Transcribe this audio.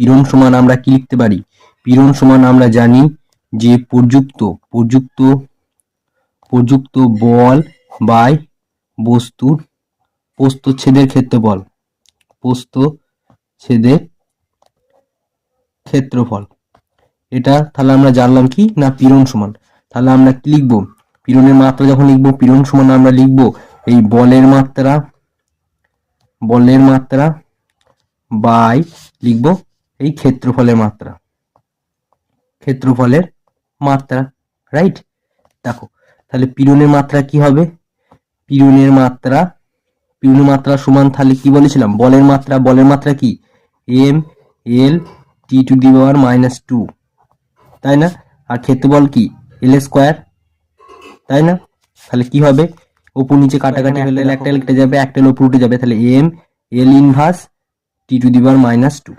পীড়ন সমান আমরা কি লিখতে পারি? পীড়ন সমান আমরা জানি যে প্রযুক্ত প্রযুক্ত প্রযুক্ত বল বাই বস্তুর প্রস্থচ্ছেদের ক্ষেত্রফল প্রস্থচ্ছেদের ক্ষেত্রফল। এটা তাহলে আমরা জানলাম কি? না পীড়ন সমান। তাহলে আমরা কি লিখব? পীড়নের মাত্রা যখন লিখব পীড়ন সমান আমরা লিখব এই বলের মাত্রা বলের মাত্রা বাই লিখব এই ক্ষেত্রফলের মাত্রা। ক্ষেত্রফলের মাত্রা রাইট দেখো তাহলে পীড়নের মাত্রা কি হবে? পীড়নের মাত্রা পীড়নের মাত্রা সমান তাহলে কি বলেছিলাম? বলের মাত্রা বলের মাত্রা কি? M L T to the power minus two তাই না? আর ক্ষেত্রফল কি? এল স্কোয়ার তাই না? তাহলে কি হবে? উপর নিচে কাটাকাটি হলে একটা কেটে যাবে একটা উপর উঠে যাবে। তাহলে M L inverse T to the power minus two